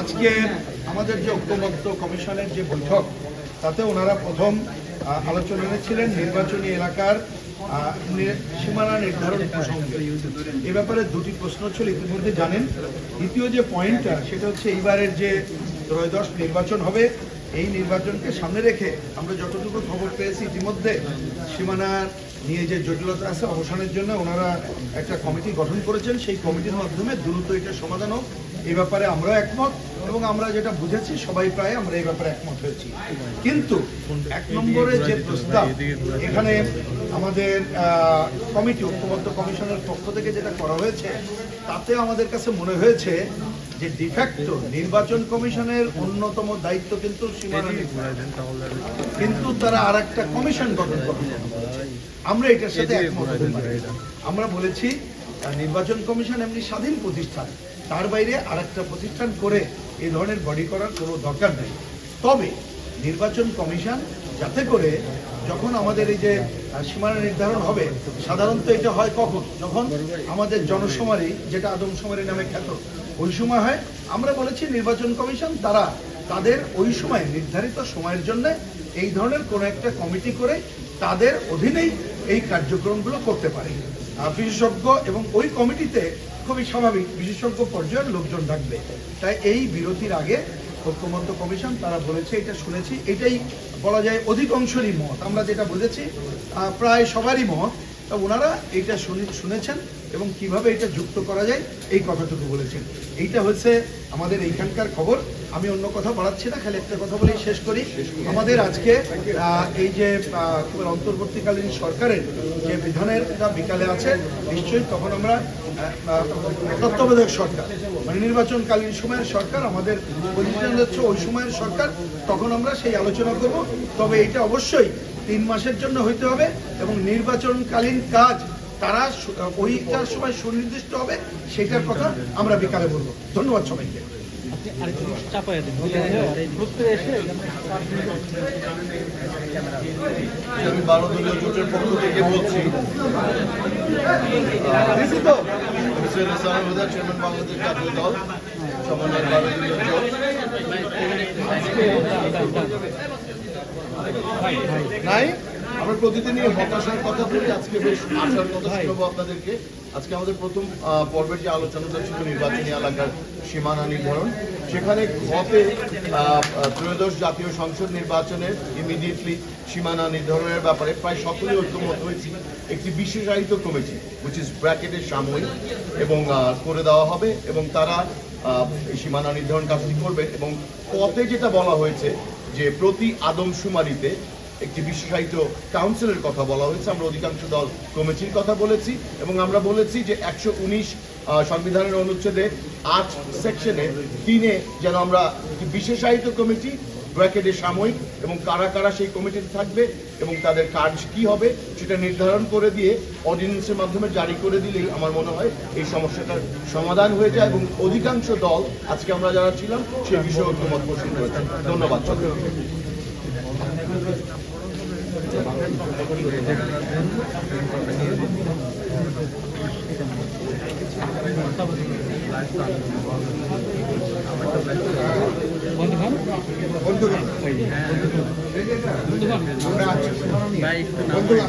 আজকে আমাদের যে ঐক্যমত্য কমিশনের যে বৈঠক, তাতে ওনারা প্রথম আলোচনা ছিলেন নির্বাচনী এলাকার সীমানা নির্ধারণ এ ব্যাপারে দুটি প্রশ্ন ছিল ইতিমধ্যে জানেন। দ্বিতীয় যে পয়েন্টটা, সেটা হচ্ছে এইবারের যে ত্রয়োদশ নির্বাচন হবে, এই নির্বাচনকে সামনে রেখে আমরা যতটুকু খবর পেয়েছি ইতিমধ্যে, সীমানা নিয়ে যে জটিলতা আছে, অবসানের জন্য ওনারা একটা কমিটি গঠন করেছেন। সেই কমিটির মাধ্যমে দ্রুত এটা সমাধান হোক। এই ব্যাপারে আমরা একমত এবং আমরা যেটা বুঝেছি সবাই প্রায় আমরা এই ব্যাপারে একমত হয়েছি। কিন্তু এক নম্বরে যে প্রস্তাব এখানে আমাদের কমিটি ঐক্যবদ্ধ কমিশনের পক্ষ থেকে যেটা করা হয়েছে তাতে আমাদের কাছে মনে হয়েছে যে ডিফ্যাক্টো নির্বাচন কমিশনের অন্যতম দায়িত্ব কিন্তু সীমানা কিন্তু তারা আর একটা। কমিশন গঠন করবে আমরা এটার সাথে একমত। আমরা বলেছি নির্বাচন কমিশন এমনি স্বাধীন প্রতিষ্ঠান, তার বাইরে আর একটা প্রতিষ্ঠান করে এই ধরনের বডি করার কোনো দরকার নেই। তবে নির্বাচন কমিশন যাতে করে যখন আমাদের এই যে সীমানা নির্ধারণ হবে, সাধারণত এটা হয় কখন? যখন আমাদের জনসমারি যেটা আদমশুমারি নামে খ্যাত, ওই সময় হয়। আমরা বলেছি নির্বাচন কমিশন তারা তাদের ওই সময় নির্ধারিত সময়ের জন্য এই ধরনের কোনো একটা কমিটি করে তাদের অধীনেই এই কার্যক্রমগুলো করতে পারে। বিশেষজ্ঞ এবং ওই কমিটিতে খুবই স্বাভাবিক বিশেষজ্ঞ পর্যায়ের লোকজন থাকবে। তাই এই বিরতির আগে ঐক্যমন্ত কমিশন তারা বলেছে, এটা শুনেছি, এটাই বলা যায় অধিকাংশেরই মত। আমরা যেটা বুঝেছি প্রায় সবারই মত। ওনারা এটা শুনে- শুনেছেন। এবং কীভাবে এটা যুক্ত করা যায়, এই কথাটুকু বলেছেন। এইটা হচ্ছে আমাদের এইখানকার খবর। আমি অন্য কথা বাড়াচ্ছি না, খালি একটা কথা বলেই শেষ করি। আমাদের আজকে এই যে অন্তর্বর্তীকালীন সরকারের যে বিধানের বিকালে আছে, নিশ্চয়ই তখন আমরা তত্ত্বাবধায়ক সরকার মানে নির্বাচনকালীন সময়ের সরকার, আমাদের পজিশন হচ্ছে ওই সময়ের সরকার, তখন আমরা সেই আলোচনা করব। তবে এটা অবশ্যই তিন মাসের জন্য হইতে হবে এবং নির্বাচনকালীন কাজ তারা ওইটার সময় সুনির্দিষ্ট হবে সেটার কথা আমরা বিকালে বলব। ধন্যবাদ সবাইকে। ঘুরতে এসে আমি বারো দলীয় জোটের পক্ষ থেকে বলছি চেয়ারম্যান বাংলাদেশ জাতীয় দল সমন্বয়ের বারো দলীয় জোট। নাই? আমরা প্রতিদিনই হতাশার কথা বলি। আজকে বেশ আশার কথা শোনাবো আপনাদেরকে। আজকে আমাদের প্রথম পর্বের যে আলোচনাটা ছিল নির্বাচনী এলাকার সীমানা নির্ধারণ সেখানে ত্রয়োদশ জাতীয় সংসদ নির্বাচনের ইমিডিয়েটলি সীমানা নির্ধারণের ব্যাপারে প্রায় সকলেই ঐক্যমত হয়েছি। একটি বিশেষায়িত কমিটি উইচ ইজ ব্র্যাকেটের সাময়িক এবং করে দেওয়া হবে এবং তারা সীমানা নির্ধারণ কাজটি করবে। এবং পথে যেটা বলা হয়েছে যে প্রতি আদমশুমারিতে একটি বিশেষায়িত কাউন্সিলের কথা বলা হয়েছে। আমরা অধিকাংশ দল কমিটির কথা বলেছি এবং আমরা বলেছি যে একশো উনিশ সংবিধানের অনুচ্ছেদে আট সেকশনে তিনে যেন আমরা বিশেষায়িত কমিটি, ব্র্যাকেটে সাময়িক এবং কারা কারা সেই কমিটিতে থাকবে এবং তাদের কাজ কি হবে সেটা নির্ধারণ করে দিয়ে অর্ডিন্যান্সের মাধ্যমে জারি করে দিলেই আমার মনে হয় এই সমস্যাটার সমাধান হয়ে যায় এবং অধিকাংশ দল, আজকে আমরা যারা ছিলাম, সেই বিষয়ে ঐক্যমত পোষণ করেছেন। ধন্যবাদ।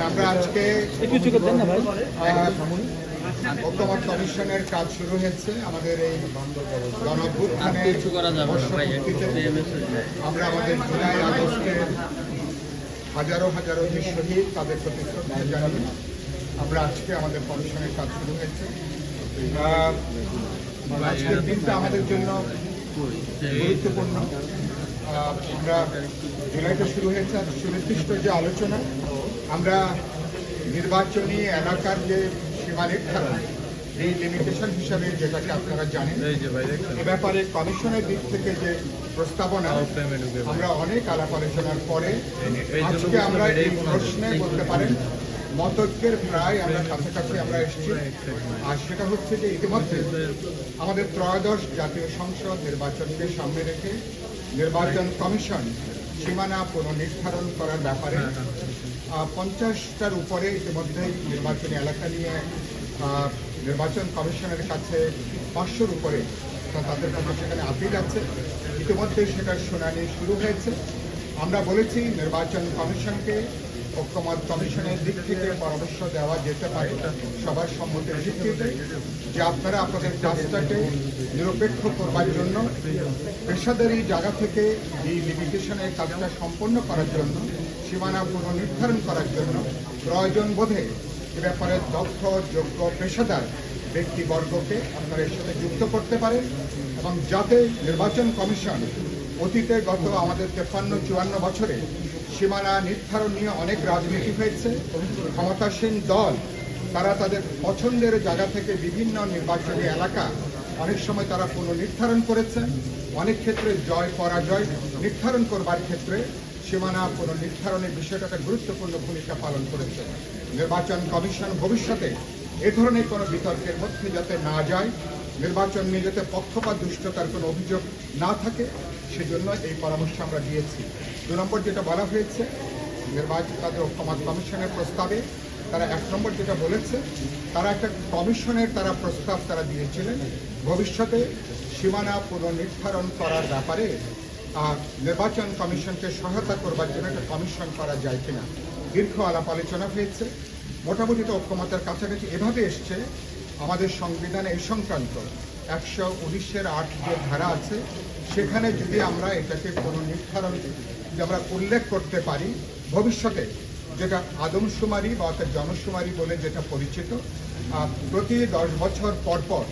আমরা আজকে কমিশনের কাজ শুরু হয়েছে আমাদের এই গণভূতখানের আমরা আমাদের জুলাই আগস্টে হাজারো হাজারো যে শহীদ তাদের প্রতি শ্রদ্ধা জানিয়ে আমরা আজকে আমাদের কমিশনের কাজ শুরু হয়েছে। আজকের দিনটা আমাদের জন্য গুরুত্বপূর্ণ। আমরা জুলাইতে শুরু হয়েছে সুনির্দিষ্ট যে আলোচনা আমরা নির্বাচনী এলাকার যে সীমা নির্ধারণ এই লিমিটেশন হিসাবে যেটাকে আপনারা জানেন এ ব্যাপারে কমিশনের দিক থেকে যে প্রস্তাবনা আমরা অনেক আলাপ আলোচনার পরে আজকে আমরা এই প্রশ্নে বলতে পারেন প্রায় আমরা কাছাকাছি আমরা এসেছি। আর সেটা হচ্ছে যে ইতিমধ্যে আমাদের ত্রয়োদশ জাতীয় সংসদ নির্বাচনকে সামনে রেখে নির্বাচন কমিশন সীমানা পুনর্নির্ধারণ করার ব্যাপারে আহ, পঞ্চাশটার উপরে ইতিমধ্যেই নির্বাচনী এলাকা নিয়ে নির্বাচন কমিশনের কাছে পাঁচশোর উপরে তা তাদের কাছে সেখানে আপিল আছে। ইতিমধ্যে সেটার শুনানি শুরু হয়েছে। আমরা বলেছি নির্বাচন কমিশনকে ঐক্যমত কমিশনের দিক থেকে পরামর্শ দেওয়া যেতে পারে, সবার সম্মতির ভিত্তিতে, যে আপনারা আপনাদের কাজটাকে নিরপেক্ষ করবার জন্য, পেশাদারি জায়গা থেকে এই লিমিটেশনের কাজটা সম্পন্ন করার জন্য সীমানা পুনর্নির্ধারণ করার জন্য প্রয়োজন বোধে এ ব্যাপারে দক্ষ, যোগ্য পেশাদার ব্যক্তিবর্গকে আপনারা এর সাথে যুক্ত করতে পারেন এবং যাতে নির্বাচন কমিশন অতীতে গত আমাদের তেপ্পান্ন, চুয়ান্ন বছরে সীমানা নির্ধারণ নিয়ে অনেক রাজনীতি হয়েছে। ক্ষমতাসীন দল, তারা তাদের পছন্দের জায়গা থেকে বিভিন্ন নির্বাচনী এলাকা অনেক সময় তারা পুনর্নির্ধারণ করেছেন অনেক ক্ষেত্রে জয়, পরাজয় নির্ধারণ করবার ক্ষেত্রে সীমানা পুনর্নির্ধারণের বিষয়টা গুরুত্বপূর্ণ ভূমিকা পালন করেছে। নির্বাচন কমিশন ভবিষ্যতে এ ধরনের কোনো বিতর্কের মধ্যে যাতে না যায় নির্বাচন নিয়ে যাতে পক্ষপাত দুষ্টতার কোনো অভিযোগ না থাকে সেজন্য এই পরামর্শ আমরা দিয়েছি। দু নম্বর যেটা বলা হয়েছে নির্বাচন তাদের ঐক্যমত কমিশনের প্রস্তাবে তারা এক নম্বর যেটা বলেছে তারা একটা কমিশনের তারা প্রস্তাব তারা দিয়েছিলেন ভবিষ্যতে সীমানা পুনর্নির্ধারণ করার ব্যাপারে আহ, নির্বাচন কমিশনকে সহায়তা করবার জন্য একটা কমিশন করা যায় কিনা। দীর্ঘ আলাপ আলোচনা হয়েছে মোটামুটি তো ঐক্যমতের কাছাকাছি এভাবে এসছে, আমাদের সংবিধানে এই সংক্রান্ত। একশো উনিশের আট যে ধারা আছে, সেখানে যদি আমরা এটাকে কোনো পুনর্নির্ধারণ যদি আমরা উল্লেখ করতে পারি, ভবিষ্যতে যেটা আদমশুমারি বা অর্থাৎ জনশুমারি বলে যেটা পরিচিত প্রতি দশ বছর পর পর,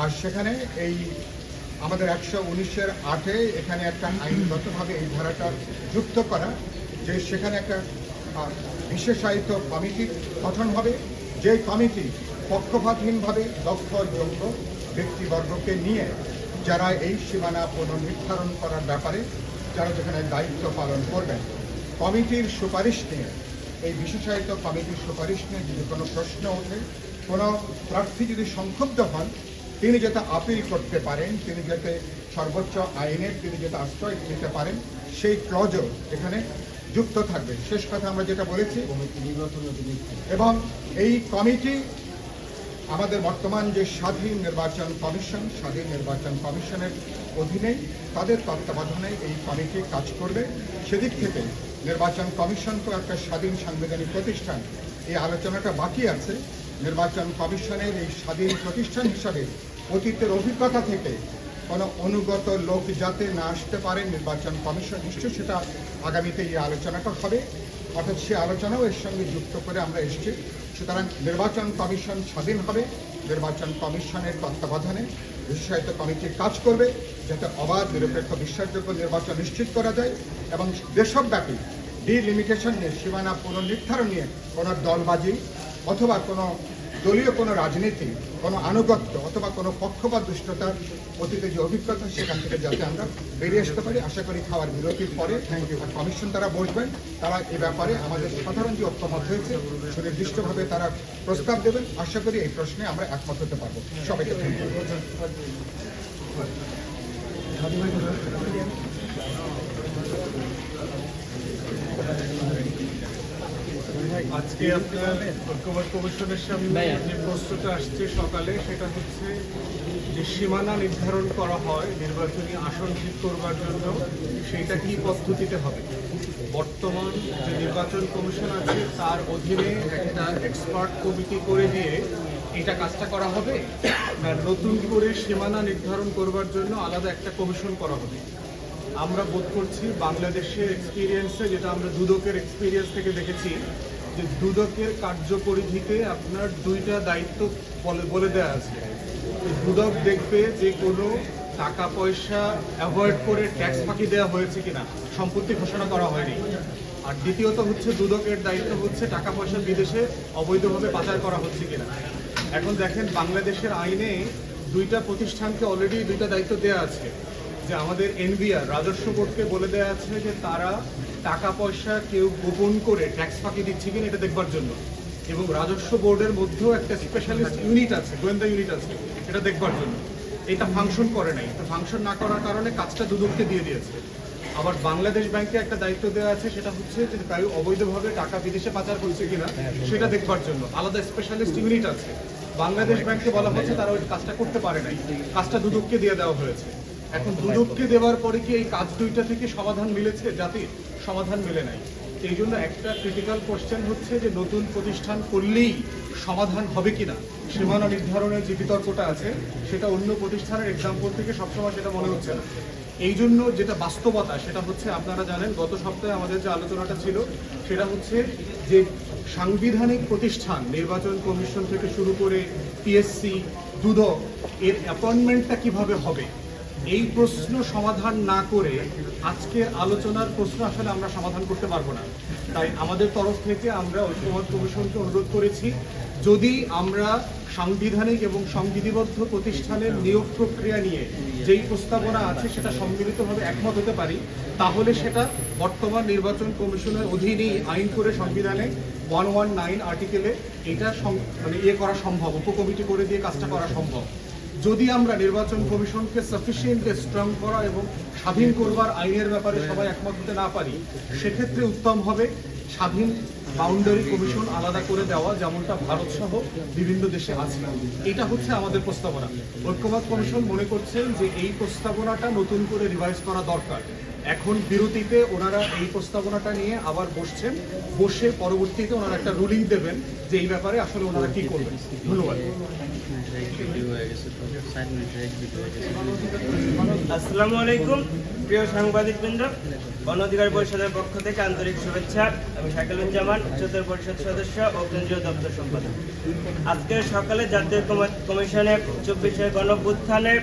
আর সেখানে এই আমাদের একশো উনিশের আটে এখানে একটা আইনগতভাবে এই ধারাটা যুক্ত করা, যে সেখানে একটা আহ, বিশেষায়িত কমিটি গঠন হবে। যে কমিটি পক্ষপাতহীনভাবে দক্ষ যোগ্য ব্যক্তিবর্গকে নিয়ে যারা এই সীমানা পুনর্নির্ধারণ করার ব্যাপারে যারা যেখানে দায়িত্ব পালন করবেন কমিটির সুপারিশ নিয়ে এই বিশেষায়িত কমিটির সুপারিশ নিয়ে যদি কোনো প্রশ্ন ওঠে কোনো প্রার্থী যদি সংক্ষুব্ধ হন তিনি যাতে আপিল করতে পারেন তিনি যাতে সর্বোচ্চ আইনের তিনি যাতে আশ্রয় নিতে পারেন সেই ক্লজও এখানে যুক্ত থাকবে। শেষ কথা আমরা যেটা বলেছি, এবং এই কমিটি আমাদের বর্তমান যে স্বাধীন নির্বাচন কমিশন, স্বাধীন নির্বাচন কমিশনের অধীনে তাদের তত্ত্বাবধানে এই কমিটি কাজ করবে। সেদিক থেকে নির্বাচন কমিশন তো একটা স্বাধীন সাংবিধানিক প্রতিষ্ঠান। এই আলোচনাটা বাকি আছে। নির্বাচন কমিশনের এই স্বাধীন প্রতিষ্ঠান হিসাবে অতীতের অভিজ্ঞতা থেকে কোনো অনুগত লোক যাতে না আসতে পারে, নির্বাচন কমিশন নিশ্চয়ই সেটা আগামীতে এই আলোচনাটা হবে। অর্থাৎ সে আলোচনাও এর সঙ্গে যুক্ত করে আমরা এসেছি। সুতরাং নির্বাচন কমিশন স্বাধীন হবে। নির্বাচন কমিশনের তত্ত্বাবধানে বিশেষায়িত কমিটি কাজ করবে যাতে অবাধ, নিরপেক্ষ, বিশ্বাসযোগ্য নির্বাচন নিশ্চিত করা যায় এবং দেশব্যাপী ডিলিমিটেশন নিয়ে সীমানা পুনর্নির্ধারণ নিয়ে কোনো দলবাজি অথবা কোনো দলীয় কোনো রাজনীতি, কোনো আনুগত্য অথবা কোনো পক্ষপাত দুষ্টতার অতীতে যে অভিজ্ঞতা, সেখান থেকে যাতে আমরা বেরিয়ে আসতে পারি, আশা করি খাওয়ার বিরতির পরে থ্যাংক ইউ কমিশন তারা বসবেন, তারা এ ব্যাপারে আমাদের সাধারণ যে ঐক্যমত হয়েছে, সুনির্দিষ্টভাবে তারা প্রস্তাব দেবেন, আশা করি এই প্রশ্নে আমরা একমত হতে পারব। সবাইকে থ্যাংক ইউ আজকে আপনার ঐক্যমত কমিশনের সামনে যে প্রশ্নটা আসছে সকালে সেটা হচ্ছে যে সীমানা নির্ধারণ করা হয় নির্বাচনী আসন ঠিক করবার জন্য সেইটা কি পদ্ধতিতে হবে? বর্তমান যে নির্বাচন কমিশন আছে তার অধীনে একটা এক্সপার্ট কমিটি করে দিয়ে এটা কাজটা করা হবে? না নতুন করে সীমানা নির্ধারণ করবার জন্য আলাদা একটা কমিশন করা হবে? আমরা বোধ করছি বাংলাদেশের এক্সপিরিয়েন্সে যেটা আমরা দুদকের এক্সপিরিয়েন্স থেকে দেখেছি যে দুদকের কার্যপরিধিতে আপনার দুইটা দায়িত্ব বলে বলে দেওয়া আছে। দুদক দেখবে যে কোনো টাকা পয়সা অ্যাভয়েড করে ট্যাক্স ফাঁকি দেওয়া হয়েছে কিনা, সম্পত্তি ঘোষণা করা হয়নি। আর দ্বিতীয়ত হচ্ছে দুদকের দায়িত্ব হচ্ছে টাকা পয়সা বিদেশে অবৈধভাবে পাচার করা হচ্ছে কিনা। এখন দেখেন বাংলাদেশের আইনে দুইটা প্রতিষ্ঠানকে অলরেডি দুইটা দায়িত্ব দেওয়া আছে। যে আমাদের এনবিআর রাজস্ব বোর্ডকে বলে দেওয়া আছে যে তারা টাকা পয়সা কেউ গোপন করে ট্যাক্স ফাঁকি দিচ্ছে কিনা এটা দেখবার জন্য। এবং রাজস্ব বোর্ডের মধ্যেও একটা স্পেশালিস্ট ইউনিট আছে গোয়েন্দা ইউনিট আছে এটা দেখবার জন্য। এটা ফাংশন করে নাই। এটা ফাংশন না করার কারণে কাজটা দুদককে দিয়ে দিয়েছে। আবার বাংলাদেশ ব্যাংকে একটা দায়িত্ব দেওয়া আছে সেটা হচ্ছে যে কারও অবৈধভাবে টাকা বিদেশে পাচার করছে কিনা সেটা দেখবার জন্য। আলাদা স্পেশালিস্ট ইউনিট আছে। বাংলাদেশ ব্যাংকে বলা হচ্ছে তারা ওই কাজটা করতে পারে নাই। কাজটা দুদককে দিয়ে দেওয়া হয়েছে। এখন দুদককে দেওয়ার পরে কি এই কাজ দুইটা থেকে সমাধান মিলেছে? যাতে সমাধান মিলে নাই। এই জন্য একটা ক্রিটিক্যাল কোশ্চেন হচ্ছে যে নতুন প্রতিষ্ঠান করলেই সমাধান হবে কিনা? সীমানা নির্ধারণের যে বিতর্কটা আছে, সেটা অন্য প্রতিষ্ঠানের এক্সাম্পল থেকে সবসময় সেটা মনে হচ্ছে না। এই জন্য যেটা বাস্তবতা, সেটা হচ্ছে আপনারা জানেন, গত সপ্তাহে আমাদের যে আলোচনাটা ছিল, সেটা হচ্ছে যে সাংবিধানিক প্রতিষ্ঠান, নির্বাচন কমিশন থেকে শুরু করে পিএসসি দুদক, এর অ্যাপয়েন্টমেন্টটা কীভাবে হবে? এই প্রশ্ন সমাধান না করে আজকের আলোচনার প্রশ্ন আসলে আমরা সমাধান করতে পারব না। তাই আমাদের তরফ থেকে আমরা ঐক্যমত কমিশনকে অনুরোধ করেছি, যদি আমরা সাংবিধানিক এবং সংবিধিবদ্ধ প্রতিষ্ঠানের নিয়োগ প্রক্রিয়া নিয়ে যেই প্রস্তাবনা আছে সেটা সম্মিলিতভাবে একমত হতে পারি, তাহলে সেটা বর্তমান নির্বাচন কমিশনের অধীনেই আইন করে সংবিধানে ওয়ান ওয়ান নাইন আর্টিকেলে এটা মানে ইয়ে করা সম্ভব উপকমিটি করে দিয়ে কাজটা করা সম্ভব। যদি আমরা নির্বাচন কমিশনকে সাফিসিয়েন্টলি স্ট্রং করা এবং স্বাধীন করবার আইনের ব্যাপারে সবাই একমত হতে না পারি, সেক্ষেত্রে উত্তম হবে স্বাধীন বাউন্ডারি কমিশন আলাদা করে দেওয়া, যেমনটা ভারত সহ বিভিন্ন দেশে আছে। এটা হচ্ছে আমাদের প্রস্তাবনা। ঐক্যবাদ কমিশন মনে করছেন যে এই প্রস্তাবনাটা নতুন করে রিভাইজ করা দরকার। এখন বিরতিতে ওনারা এই প্রস্তাবনাটা নিয়ে আবার বসছেন। বসে পরবর্তীতে ওনারা একটা রুলিং দেবেন যে এই ব্যাপারে আসলে ওনারা কি করবেন। ধন্যবাদ। আসসালামু আলাইকুম, প্রিয় সাংবাদিক সাংবাদিকবৃন্দ গণ অধিকার পরিষদের পক্ষ থেকে আন্তরিক শুভেচ্ছা। আমি শাকিলুজ্জামান, উচ্চতর পরিষদ সদস্য ও কেন্দ্রীয় দপ্তর সম্পাদক। আজকের সকালে জাতীয় কমি- কমিশনের চব্বিশে গণভ্যুত্থানের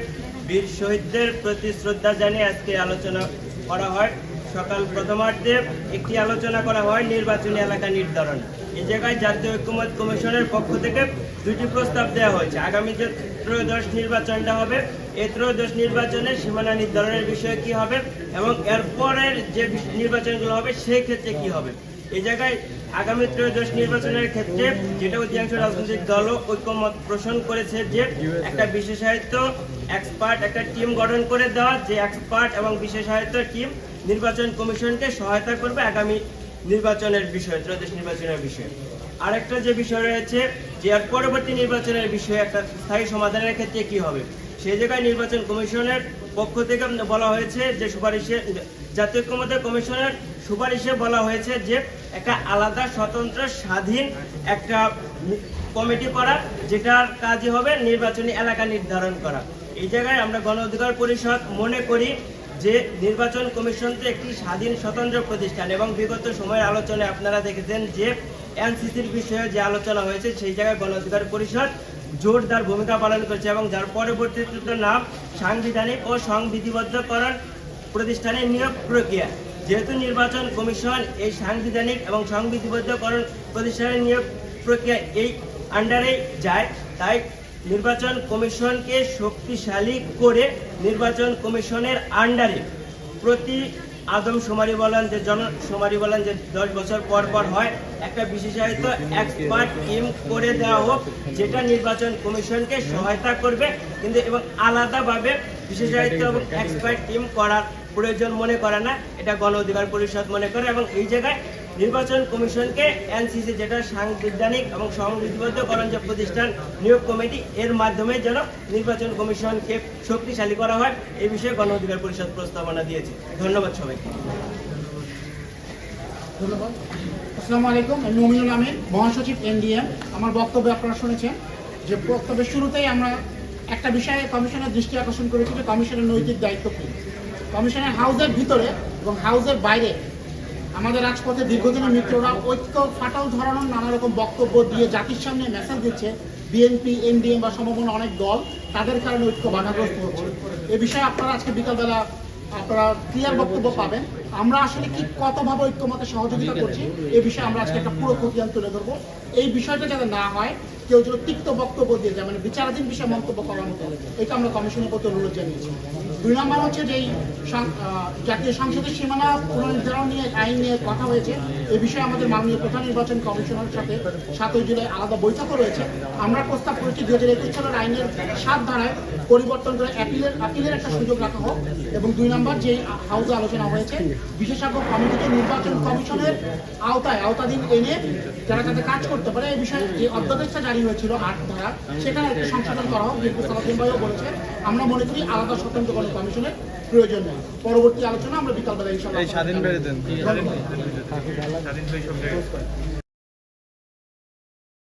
বীর শহীদদের প্রতি শ্রদ্ধা জানিয়ে আজকে আলোচনা করা হয়। সকাল প্রথমার্ধে একটি আলোচনা করা হয় নির্বাচনী এলাকা নির্ধারণ। এ জায়গায় জাতীয় ঐক্যমত কমিশনের পক্ষ থেকে দুটি প্রস্তাব দেওয়া হয়েছে। আগামী যে ত্রয়োদশ নির্বাচনটা হবে এই ত্রয়োদশ নির্বাচনে সীমানা নির্ধারণের বিষয়ে কি হবে এবং এরপরের যে নির্বাচনগুলো হবে, সেই ক্ষেত্রে কি হবে? এ জায়গায় আগামী ত্রয়োদশ নির্বাচনের ক্ষেত্রে যেটা অধিকাংশ রাজনৈতিক দল ঐক্যমত পোষণ করেছে যে একটা বিশেষায়িত এক্সপার্ট একটা টিম গঠন করে দেওয়া, যে এক্সপার্ট এবং বিশেষায়িত টিম নির্বাচন কমিশনকে সহায়তা করবে আগামী নির্বাচনের বিষয়ে, ত্রয়োদশ নির্বাচনের বিষয়ে। আরেকটা যে বিষয় রয়েছে, যে এর পরবর্তী নির্বাচনের বিষয়ে একটা স্থায়ী সমাধানের ক্ষেত্রে কি হবে? সেই জায়গায় নির্বাচন কমিশনের পক্ষ থেকে বলা হয়েছে যে সুপারিশে, জাতীয় ঐক্যমত্য কমিশনের সুপারিশে বলা হয়েছে যে একটা আলাদা স্বতন্ত্র, স্বাধীন একটা কমিটি করা, যেটার কাজই হবে নির্বাচনী এলাকা নির্ধারণ করা। এই জায়গায় আমরা গণ অধিকার পরিষদ মনে করি যে নির্বাচন কমিশন তো একটি স্বাধীন, স্বতন্ত্র প্রতিষ্ঠান এবং বিগত সময়ের আলোচনায় আপনারা দেখেছেন যে এনসিসির বিষয়ে যে আলোচনা হয়েছে, সেই জায়গায় গণ অধিকার পরিষদ জোরদার ভূমিকা পালন করেছে এবং যার পরবর্তীতে নাম সাংবিধানিক ও সংবিধিবদ্ধকরণ প্রতিষ্ঠানের নিয়োগ প্রক্রিয়া। যেহেতু নির্বাচন কমিশন এই সাংবিধানিক এবং সংবিধিবদ্ধকরণ প্রতিষ্ঠানের নিয়োগ প্রক্রিয়া এই আন্ডারে যায়, তাই নির্বাচন কমিশনকে শক্তিশালী করে নির্বাচন কমিশনের আন্ডারে প্রতি আদমশুমারি বলেন যে জনশুমারি বলেন যে, দশ বছর পর পর হয়, একটা বিশেষায়িত এক্সপার্ট টিম করে দেওয়া হোক, যেটা নির্বাচন কমিশনকে সহায়তা করবে, কিন্তু এবং আলাদাভাবে বিশেষায়িত এবং এক্সপার্ট টিম করার প্রয়োজন মনে করে না, এটা গণ অধিকার পরিষদ মনে করে এবং এই জায়গায় নির্বাচন কমিশনকে এনসিসি যেটা সাংবিধানিক এবং সংবিধিবদ্ধকরণ যে প্রতিষ্ঠান, নিয়োগ কমিটি, এর মাধ্যমে যেন নির্বাচন কমিশনকে শক্তিশালী করা হয়, এই বিষয়ে গণ অধিকার পরিষদ প্রস্তাবনা দিয়েছে। ধন্যবাদ সবাইকে। আসসালামু আলাইকুম, আমি মমিনুল আমিন মহাসচিব এনডিএম। আমার বক্তব্য আপনারা শুনেছেন যে বক্তব্যের শুরুতেই আমরা একটা বিষয়ে কমিশনের দৃষ্টি আকর্ষণ করেছি যে কমিশনের নৈতিক দায়িত্ব কী। কমিশনের হাউসের ভিতরে এবং হাউসের বাইরে আমাদের রাজপথে দীর্ঘদিনের মিত্ররা ঐক্য ফাটাল ধরানোর নানা রকম বক্তব্য দিয়ে জাতির সামনে মেসেজ দিচ্ছে। বিএনপি এনডিএম বা সম্ভাবনা অনেক দল তাদের কারণে ঐক্য বাধাগ্রস্ত হচ্ছে। এ বিষয়ে আপনারা আজকে বিকালবেলা আপনারা ক্লিয়ার বক্তব্য পাবেন। আমরা আসলে কি কতভাবে ঐক্যমতে সহযোগিতা করছি এই বিষয়ে আমরা আজকে একটা পুরো খতিয়ান তুলে ধরবো। এই বিষয়টা যাতে না হয়, কেউ যেন তিক্ত বক্তব্য দিয়ে যায় মানে বিচারাধীন বিষয়ে মন্তব্য করার মতো, এটা আমরা কমিশনের প্রতি অনুরোধ জানিয়েছি। দুই নম্বর হচ্ছে যেই জাতীয় সংসদের সীমানা পুনর্নির্ধারণ নিয়ে আইন নিয়ে কথা হয়েছে। এ বিষয়ে আমাদের মাননীয় প্রধান নির্বাচন কমিশনের সাথে সাতই জুলাই আলাদা বৈঠকও রয়েছে। আমরা প্রস্তাব করেছি দুই হাজার একুশ সালের আইনের সাত ধারায় পরিবর্তন করে অ্যাপিলের আপিলের একটা সুযোগ রাখা হোক। এবং দুই নম্বর যে হাউসে আলোচনা হয়েছে, বিশেষজ্ঞ কমিটিকে নির্বাচন কমিশনের আওতায়, আওতাধীন এনে যারা যাতে কাজ করতে পারে এই বিষয়ে যে অধ্যাদেশটা জারি হয়েছিল আট ধারা, সেখানে একটু সংশোধন করা হোক, বিএনপি সালাদিন বলেছে। আমরা মনে করি আলাদা স্বতন্ত্র কোনো কমিশনের প্রয়োজন নেই। পরবর্তী আলোচনা আমরা বিকালবেলা ইনশাল্লাহ স্বাধীন ভাই